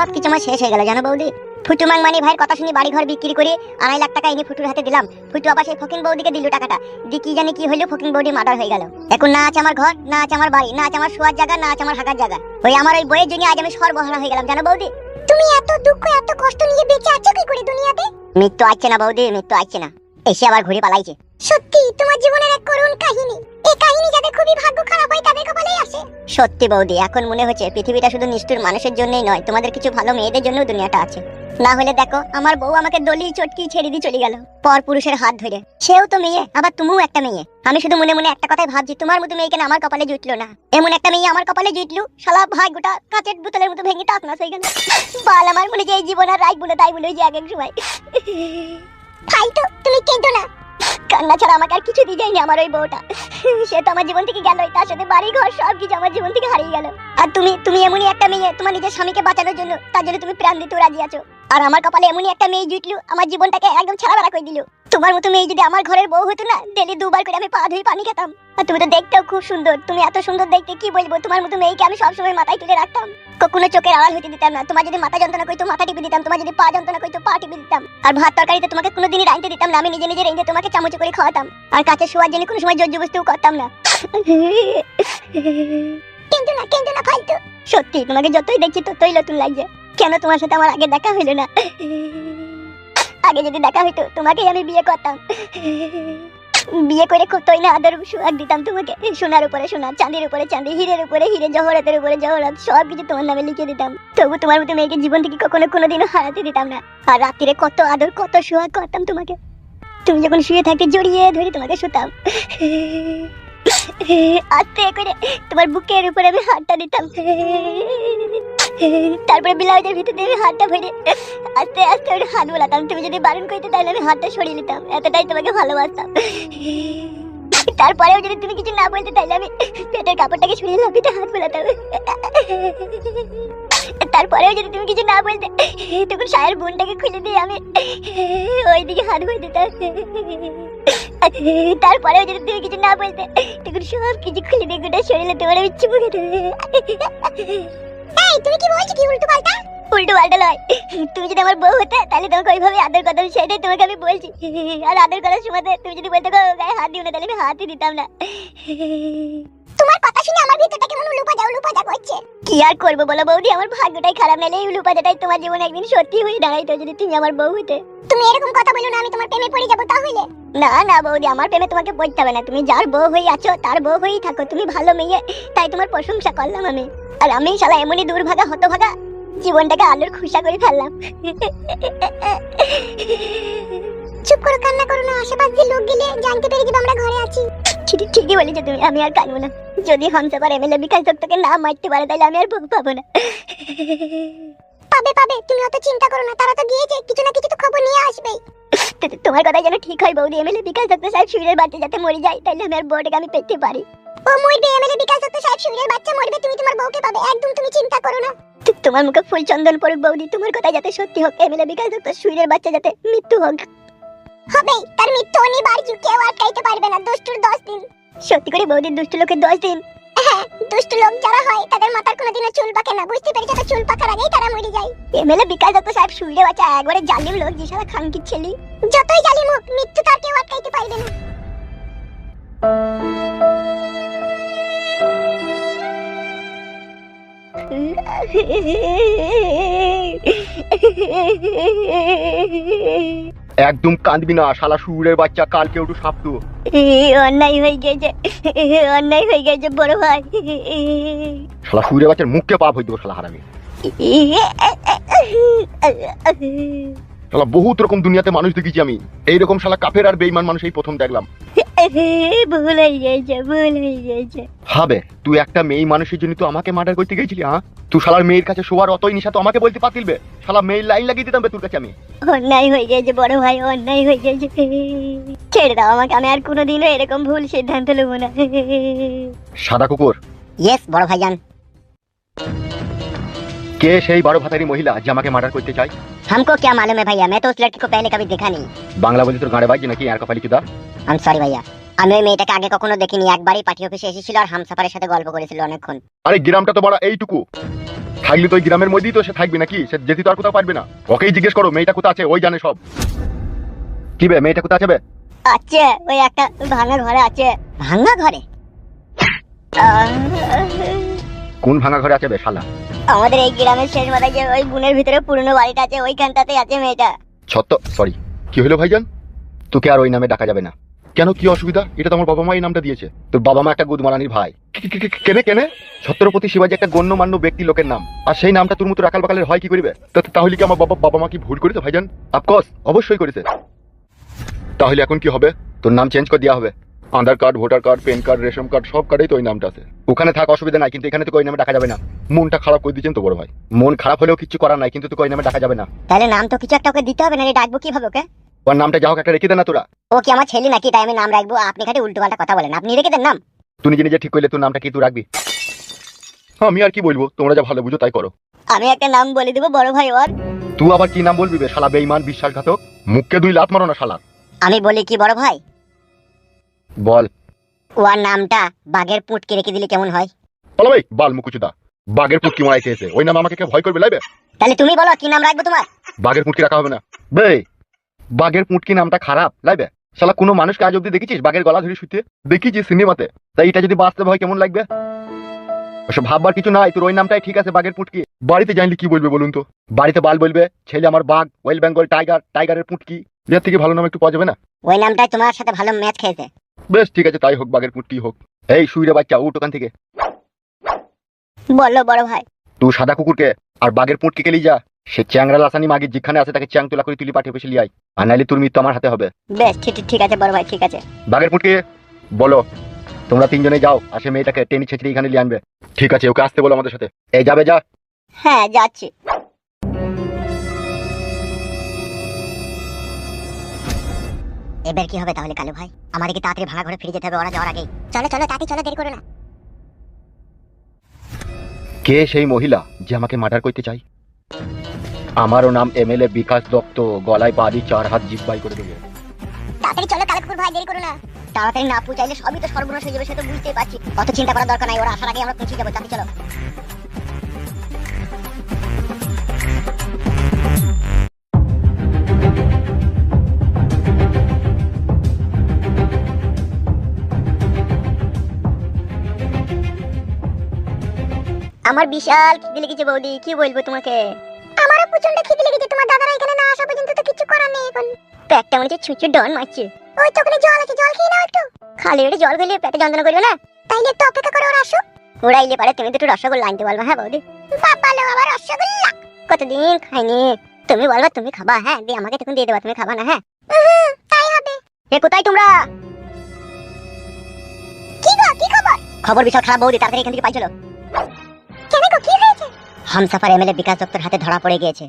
সব কিছু আমার শেষ হয়ে গেল জানো বৌদি? ফুটু মাংমানি ভাইয়ের কথা শুনি বাড়ি ঘর বিক্রি করে আড়াই লাখ টাকা এনে ফুটুর হাতে দিলাম। ফুটু আবার সেই ফকিং বৌদিকে দিল টাকাটা। দি কি জানি কি হইল ফকিং বৌদি মার্ডার হয়ে গেল। এখন না আছে আমার ঘর না আছে আমার বাড়ি না আছে আমার শোয়ার জায়গা না আছে আমার হাঁকার জায়গা। ওই আমার ওই বইয়ের জন্য আজ আমি সর্বহারা হয়ে গেলাম জানো বৌদি? তুমি এত দুঃখ এত কষ্ট নিয়ে বেঁচে আছো কি করে দুনিয়াতে? মৃত্যু আসছে না বৌদি মৃত্যু আসছে না। এসে আবার ঘুরে পালাইছে। সত্যি তোমার জীবনের এক করুণ কাহিনী। এই কাহিনী যাদের খুবই ভাগ্য খারাপ হয় তাদের কপালেই আসে। সত্যি বৌদি এখন মনে হচ্ছে পৃথিবীটা শুধু নিষ্ঠুর মানুষের জন্যই নয় তোমাদের কিছু ভালো মেয়েদের জন্য দুনিয়াটা আছে। না হলে দেখো আমার বউ আমাকে দলি চটকি ছেড়ে দিয়ে চলে গেল পর পুরুষের হাত ধরে। সেও তো মেয়ে আবার তুমিও একটা মেয়ে। আমি শুধু মনে মনে একটা কথাই ভাবছি তোমার মতো মেয়ে কেন আমার কপালে জুটলো না। এমন একটা মেয়ে আমার কপালে জুটলো শালা ভাই গোটা কাচের বোতলের মতো ভেঙে টাক না সেই গেল। বাল আমার মনে যে এই জীবন আর রাই বলে তাই বলে ওই যে এক এক সময়। তাই তো, তুমি কেঁদো না। কান্না ছাড়া আমাকে আর কিছু দিয়ে যায়নি আমার ওই বউটা। সে তো আমার জীবন থেকে গেল তার সাথে বাড়ি ঘর সব কিছু আমার জীবন থেকে হারিয়ে গেল। আর তুমি তুমি এমনই একটা মেয়ে, তোমার নিজের স্বামীকে বাঁচানোর জন্য, তার জন্য তুমি প্রাণ দিতেও রাজি আছো। আর আমার কপালে এমনই একটা মেয়ে জুটলো, আমার জীবনটাকে একদম ছাড়া করে দিল। তোমার মতো মেয়ে যদি আমার ঘরের বউ হতো না, ডেলি দুবার করে আমি পা ধুয়ে পানি খেতাম। আর তুমি তো দেখতেও খুব সুন্দর, তুমি এত সুন্দর দেখতে কি বলব? তোমার মতো মেয়েকে আমি সবসময় মাথায় তুলে রাখতাম। কখনো চোখের আড়াল হইতে দিতাম না, তোমার যদি মাথা যন্ত্রণা করতো, মাথা টিপে দিতাম, তোমার যদি পা যন্ত্রণা করতো, পা টিপে দিতাম। আর ভাত তরকারিতে তোমাকে কোনোদিনই রাইতে দিতাম না, আমি নিজে নিজে রেঁধে তোমাকে চামচ করে খাওয়াতাম। আর কাছে শোয়ার জন্য কোনো সময় জোর জবস্তিও করতাম না। কিন্তু না কিন্তু না, ফালতু। সত্যি, তোমাকে যতই দেখছি ততই নতুন লাগছে। কেন তোমার সাথে আমার আগে দেখা হইল না? আগে যদি দেখা হইতো, তোমাকেই আমি বিয়ে করতাম। বিয়ে করে কতই না আদর সুহাগ দিতাম তোমাকে। সোনার উপরে সোনা, চাঁদির উপরে চাঁদি, হীরের উপরে হিরে, জহরাতের উপরে জহরাত, সব কিছু তোমার নামে লিখে দিতাম। তবু তোমার মতো মেয়েকে জীবন থেকে কখনো কোনোদিনও হারাতে দিতাম না। আর রাত্রিরে কত আদর, কত সুহাগ করতাম তোমাকে। তুমি যখন শুয়ে থাকতে জড়িয়ে ধরে তোমাকে শুতাম। আস্তে করে তোমার বুকের উপরে আমি হাতটা দিতাম। তারপরে ব্লাউজের ভিতর দিয়ে হাতটা ভরে আস্তে আস্তে ওর হাত বোলাতাম। তুমি যদি বারণ করতে তাহলে আমি হাতটা সরিয়ে নিতাম। এতটাই তোমাকে ভালোবাসতাম। তারপরেও যদি তুমি কিছু না বলতে তাহলে আমি পেটের কাপড়টাকে সরিয়ে লাভিতে হাত বোলাতাম। তারপরেও যদি তুমি কিছু না বলতে তখন সায়ের বোনটাকে খুলে দিয়ে আমি ওইদিকে হাত ভরে দিতাম। তারপরেও যদি তুমি কিছু না বলতে তখন সব কিছু খুলে দিয়ে গোটা শরীরে তোমার চুমু খেতে এই, তুমি কি বলছো কি উল্টো পাল্টা? উল্টো পাল্টা নয়। তুমি যদি আমার বউ হতে, তাহলে তোমাকে ওইভাবে আদর করতাম সেটাই তোমাকে আমি বলছি। আর আদর করার সময় তুমি যদি বলতে গায়ে হাত দিও না, তাহলে আমি হাতই দিতাম না। কথা শুনে আমার ভিতরটা কেমন উলুপাজা উলুপাজা করছে। কি আর করব বলো বৌদি? আমার ভাগ্যটাই খারাপ নাহলে এই উলুপাজাটাই তোমার জীবনে একদিন সত্যি হয়ে দাঁড়াইতো যদি তুমি আমার বউ হতে তুমি এরকম কথা বলো না আমি তোমার প্রেমে পড়ে যাব তাহলে? না না বৌদি আমার প্রেমে তোমাকে পড়তে হবে না। তুমি যার বউ হয়ে আছো তার বউ হয়েই থাকো। তুমি ভালো মেয়ে তাই তোমার প্রশংসা করলাম আমি। আর আমি শালা এমনই দুর্ভাগা হতভাগা জীবনটাকে আলুর খুশা করে ফেললাম। চুপ করো কান্না করো না। আশেপাশ দিয়ে লোক গেলে জানতে পেরে যাবে আমরা ঘরে আছি। ঠিকই বলেছ তুমি আমি আর কাঁদবো না। যদি হামসাপার এমএলএ বিকাশ দত্তকে না মারতে পারে তাহলে আমি আর বউ পাবো না। পাবে পাবে তুমি অত চিন্তা করো না তারা তো গিয়েছে কিছু না কিছু তো খবর নিয়ে আসবেই। তোমার কথা যেন ঠিক হয় বৌদি। এমএলএ বিকাশ দত্ত সাহেব শুয়ের বাচ্চা যাতে মরে যায় তাহলে আমি আর আমি পেতে পারি। ও মরবে এমএলএ বিকাশ দত্ত সাহেব শুয়ের বাচ্চা মরবে তুমি তোমার বউকে পাবে একদম তুমি চিন্তা করো না। তোমার মুখে ফুল চন্দন পড়ুক বৌদি। তোমার কথা যাতে সত্যি হোক এমএলএ বিকাশ দত্ত শুয়ের বাচ্চা যাতে মৃত্যু হোক। হবে তার মৃত্যু অনিবার্য আটকাইতে পারবে না দুষ্টুর দশ দিন। সত্যি করে বৌদির দুষ্ট লোকের দশ দিন? হ্যাঁ দুষ্ট লোক যারা হয় তাদের মাথার কোনোদিনও চুল পাকে না। বুঝতে পেরেছ তো চুল পাকার আগেই তারা মরে যায়। এমএলএ বিকাশ দত্ত সাহেব শুইরে বাচ্চা একবারে জালিম লোক যে সারা খানকির ছেলে। যতই জালিম হোক মৃত্যু তার কেউ আটকাইতে পারবে না। একদম কাঁদবি না শালা সুরের বাচ্চা কালকে একটু সাপতো অন্যায় হয়ে গেছে অন্যায় হয়ে গেছে বড় ভাই শালা সুরের বাচ্চার মুখকে পাপ হয়ে দেবো শালা হারামি শালা বহুত রকম দুনিয়াতে মানুষ দেখেছি আমি। এইরকম শালা কাফের আর বেইমান মানুষ এই প্রথম দেখলাম। ভুল হয়ে গেছে ভুল হয়ে গেছে হবে তুই একটা মেয়ে মানুষের জন্য তো আমাকে মার্ডার করতে গেছিলি হ্যাঁ তুই শালার মেয়ের কাছে শোয়ার অতই নিশা তো আমাকে বলতে পাতিলবে শালা মেয়ের লাইন লাগিয়ে দিতাম তোর কাছে আমি। অন্যায় হয়ে গেছে বড় ভাই অন্যায় হয়ে গেছে ছেড়ে দাও আমাকে আমি আর কোনোদিনও এরকম ভুল সিদ্ধান্ত নেব না। সাদা কুকুর। ইয়েস বড় ভাইজান। কে সেই বারো ভাতারি মহিলা যে আমাকে মার্ডার করতে চায়? हमको क्या मालूम है भैया मैं तो उस लड़की को पहले कभी देखा नहीं বাংলা বলি তোর গাঁড়ে বাজছে নাকি আর কপালি চুদা आई एम सॉरी भैया আমি ওই মেয়েটাকে আগে কখনো দেখিনি একবারই পার্টি অফিসে এসেছিল আর হামসাফারের সাথে গল্প করেছিল অনেকক্ষণ আরে গ্রামটা তো বড় এইটুকু থাকলে তো ওই গ্রামের মধ্যেই তো সে থাকবে নাকি সে যেতে তো আর কোথাও পারবে না ওকেই জিজ্ঞেস করো মেয়েটা কোথায় আছে ওই জানে সব কি বে মেয়েটা কোথায় আছে বে আছে ওই একটা ভাঙা ঘরে আছে ভাঙা ঘরে আহ, কোন ভাঙা ঘরে আছে বে শালা আমাদের এই গ্রামের শেষ মাথায় যে ওই বুনের ভিতরে পুরনো বাড়িটা আছে ওইখানটাতে আছে মেয়েটা। ছত্ত সরি কি হলো ভাইজান? তোকে আর ওই নামে ডাকা যাবে না। কেন কি অসুবিধা? এটা তো আমার বাবা মা এই নামটা দিয়েছে। তোর বাবা মা একটা গুদমারানির ভাই। কেনে কেনে? ছত্রপতি শিবাজি একটা গণ্যমান্য ব্যক্তি লোকের নাম। আর সেই নামটা তোর মতো রাখাল বাকালের হয় কি করিবে? তাহলে কি আমার বাবা বাবা মা কি ভুল করেছে ভাইজান? অফকোর্স অবশ্যই করেছে। তাহলে এখন কি হবে? তোর নাম চেঞ্জ করে দেওয়া হবে। Aadhaar card voter card PAN card ration card সব কার্ডেই তো ওই নামটা আছে। ওখানে থাক অসুবিধা নাই কিন্তু এখানে তো ওই নামে ডাকা যাবে না। মনটা খারাপ করে দিচ্ছেন তো বড় ভাই। মন খারাপ হলেও কিছু করার নাই কিন্তু তোকে ওই নামে ডাকা যাবে না। তাহলে নাম তো কিছু একটা ওকে দিতে হবে না ডাকবো কীভাবে ওকে? ওর নামটা যা হোক একটা রেখে দে না তোরা। ও কি আমার ছেলে নাকি? তাই আমি নাম রাখব আপনি খালি উল্টো পাল্টা কথা বলেন আপনি রেখে দেন নাম। তুই নিজে নিজে ঠিক করলে তোর নামটা কি তুই রাখবি? আমি আর কি বলব? তোমরা যা ভালো বুঝো তাই করো। আমি একটা নাম বলে দেবো বড় ভাই ওর। তুই আবার কি নাম বলবি বে? শালা বেইমান বিশ্বাসঘাতক। মুখকে দুই লাত মারো না শালা। আমি বলি কি বড় ভাই? বল। ওর নামটা বাঘের পুটকে রেখে দিলে কেমন হয়? বলো ভাই বাল মুকুচুদা। বাঘের পুটকি মারাইতে এসে। ওই নাম আমাকে কে ভয় করবে লাইবে? তাহলে তুমি বলো কি নাম রাখব তোমার? বাঘের পুটকি রাখা হবে না। বে বাঘের পুটকি নামটা খারাপ লাইবে? শালা কোনো মানুষকে আজ অব্দি দেখেছিস বাঘের গলা ধরে শুতে দেখেছিস সিনেমাতে? তাই এটা যদি বাস্তব হয় কেমন লাগবে? ওসব ভাববার কিছু নাই তোর ওই নামটাই ঠিক আছে বাঘের পুটকি। বাড়িতে জানলে কি বলবে বলুন তো? বাড়িতে বাল বলবে ছেলে আমার বাঘ ওয়েল বেঙ্গল টাইগার টাইগারের পুটকি। এর থেকে ভালো নাম একটু পাওয়া যাবে না? ওই নামটাই তোমার সাথে ভালো ম্যাচ খেয়েছে বেশ ঠিক আছে তাই হোক বাঘের পুটকি হোক। এই শুইরে বাচ্চা উঠ ওখান থেকে। বলল বড় ভাই। তুই সাদা কুকুরকে আর বাঘের পুটকি কে লিয়ে যা। সে চ্যাংরা লাসানি মাগে যেখানে আছে তাকে চ্যাং তোলা করে তুলি পাঠিয়ে বসে লিয়াই আর নাইলে তোর মৃত্যু আমার হাতে হবে। বেশ ঠিক ঠিক- আছে বড় ভাই ঠিক আছে। বাঘের পুটকি বলো তোমরা তিনজনে যাও আর সে মেয়েটাকে টেনে ছেঁচড়ে এখানে লিয়ে আনবে। ঠিক আছে ওকে আসতে বলো আমাদের সাথে। এই যাবে যা। হ্যাঁ যাচ্ছি। এবার কি হবে তাহলে কালু ভাই? আমাদের কি তাড়াতাড়ি ভাঙা ঘরে ফিরে যেতে হবে ওরা যাওয়ার আগেই। চলো চলো তাড়াতাড়ি চলো দেরি করো না। কে সেই মহিলা যে আমাকে মার্ডার করতে চাই আমারও নাম এমএলএ বিকাশ দত্ত গলায় বাড়ি চার হাত জিব্বাই করে দেবো। তাড়াতাড়ি চলো কালু কুকুর ভাই দেরি করো না। তাড়াতাড়ি না পৌঁছাইলে সবই তো সর্বনাশ হয়ে যাবে সে তো বুঝতেই পারছি। অত চিন্তা করার দরকার নাই ওরা আসার আগে আমরা পৌঁছে যাব তাড়াতাড়ি চলো। আমার বিশাল খিদে লেগেছে বৌদি কি বলব তোমাকে? আমারও প্রচণ্ড খিদে লেগেছে তোমার দাদারা এখানে না আসা পর্যন্ত তো কিছু করার নেই এখন। পেটটা মনে হচ্ছে ছুঁচু ডন মারছে। ওই তো ওখানে জল আছে জল খেয়ে নাও একটু। খালি পেটে জল খেলে পেটে যন্ত্রণা করবে না? তাইলে একটু অপেক্ষা করে ওরা আসুক ওরা এলে পারে তুমি দুটো রসগোল্লা আনতে বলবা হ্যাঁ বৌদি? বাবা লো আবার রসগোল্লা। কতদিন খাইনি? তুমি বলবা তুমি খাবা হ্যাঁ? দিয়ে আমাকে তখন দিয়ে দেবা তুমি খাবা না হ্যাঁ? তাই হবে। এ কোথায় তোমরা? কি গো কি খবর? খবর বিশাল খারাপ বৌদি তাড়াতাড়ি এখান থেকে পাই হামসাফার এমএলএ বিকাশ দত্তর হাতে ধরা পড়ে গিয়েছে।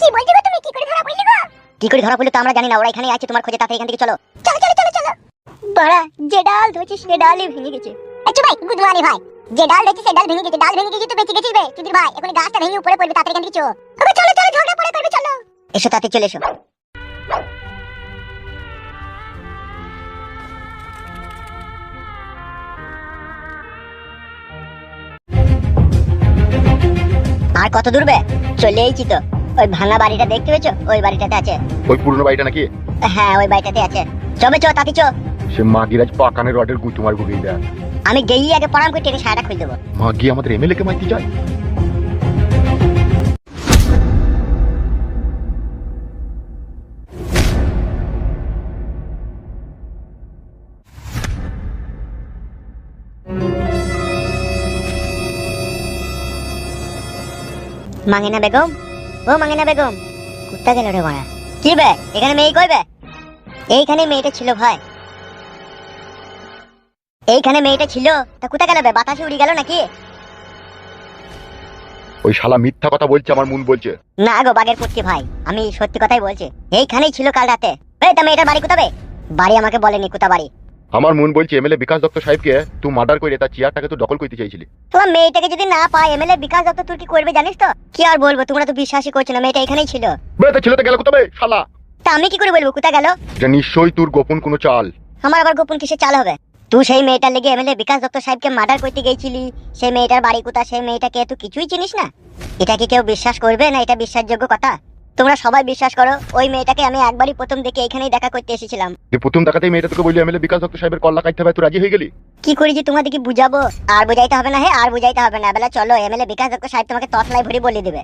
কি বলছো তুমি? কি করে ধরা পড়লি গো? কি করে ধরা পড়লে তো আমরা জানি না ওরা এখানে আছে তোমার খোঁজে তাতে এখান থেকে চলো। চলো চলো চলো চলো। বড়া যে ডাল ধরেছিস সে ডালই ভেঙে গেছে। আচ্ছা ভাই গুদমানি ভাই। যে ডাল ধরেছিস সে ডাল ভেঙে গেছে ডাল ভেঙে গেছে তো বেঁচে গেছিস বে চুদির ভাই। এখন গাছটা ভেঙে উপরে পড়বে তাতে এখান থেকে চলো চলো চলো ঝগড়া পড়ে করবে চলো। এসো তাতে চলে এসো। কত দূর বে? চলে এইছি তো। ওই ভাঙা বাড়িটা দেখতে পেয়েছ? ওই বাড়িটাতে আছে। ওই পুরনো বাড়িটা নাকি? হ্যাঁ ওই বাড়িটাতে আছে। চবে চো তাতে চো। সে মাগিরাজ পাকানের রডের গুঁতো মারবো গিয়ে দেয় আমি গেই আগে পড়াম করে টেনে সারাটা খুঁজে দেবো। মাগি আমাদের এমএলএ কে মাইতে চায়? মাঙ্গেনা বেগম? ও মাঙ্গেনা বেগম কুত্তা গেল রে মারা। কি বে এখানে মেয়ে কইবে এইখানে মেয়েটা ছিল ভাই। এইখানে মেয়েটা ছিল তা কোথা গেল বে বাতাসে উড়ে গেল নাকি? ওই শালা মিথ্যা কথা বলছে আমার মন বলছে। না গো বাগের পুটকি ভাই আমি সত্যি কথাই বলছি। এইখানেই ছিল কাল রাতে। এই তা মেয়েটার বাড়ি কোথাবে? বাড়ি আমাকে বলেনি কোথা বাড়ি আমার মন বলছে এমএলএ বিকাশ দত্ত সাহেবকে তুই মার্ডার করে তার চেয়ারটাকে তুই দখল করতে চাইছিলি। তোমার মেয়েটাকে যদি না পায় এমএলএ বিকাশ দত্ত তুই কি করবে জানিস তো? কি আর বলব তোমরা তো বিশ্বাসই করছ না মেয়েটা এখানেই ছিল। বে তা ছেলেটা গেল কোথাবে শালা? তা আমি কি করে বলব কোথা গেল? এটা নিশ্চয়ই তোর গোপন কোনো চাল। আমার আবার গোপন কিসে চাল হবে? তুই সেই মেয়েটার লেগে এমএলএ বিকাশ দত্ত সাহেবকে মার্ডার করতে গেছিলি সেই মেয়েটার বাড়ি কোথা সেই মেয়েটাকে তুই কিছুই চিনিস না? এটা কি কেউ বিশ্বাস করবে না? এটা বিশ্বাসযোগ্য কথা? তোমরা সবাই বিশ্বাস করো ওই মেয়েটাকে আমি একবারই প্রথম দেখে এখানেই দেখা করতে এসেছিলাম। যে প্রথম দেখাতেই মেয়েটা তোকে বলি এমএলএ বিকাশ দত্ত সাহেবের কল্লা কাটতে হবে তুই রাজি হয়ে গেলি? কি করি যে তোমাদেরকে বুঝাবো? আর বুঝাইতে হবে না হে আর বুঝাইতে হবে না। বেলা চলো এমএলএ বিকাশ দত্ত সাহেব তোমাকে তসলাই ভরি বলে দিবে।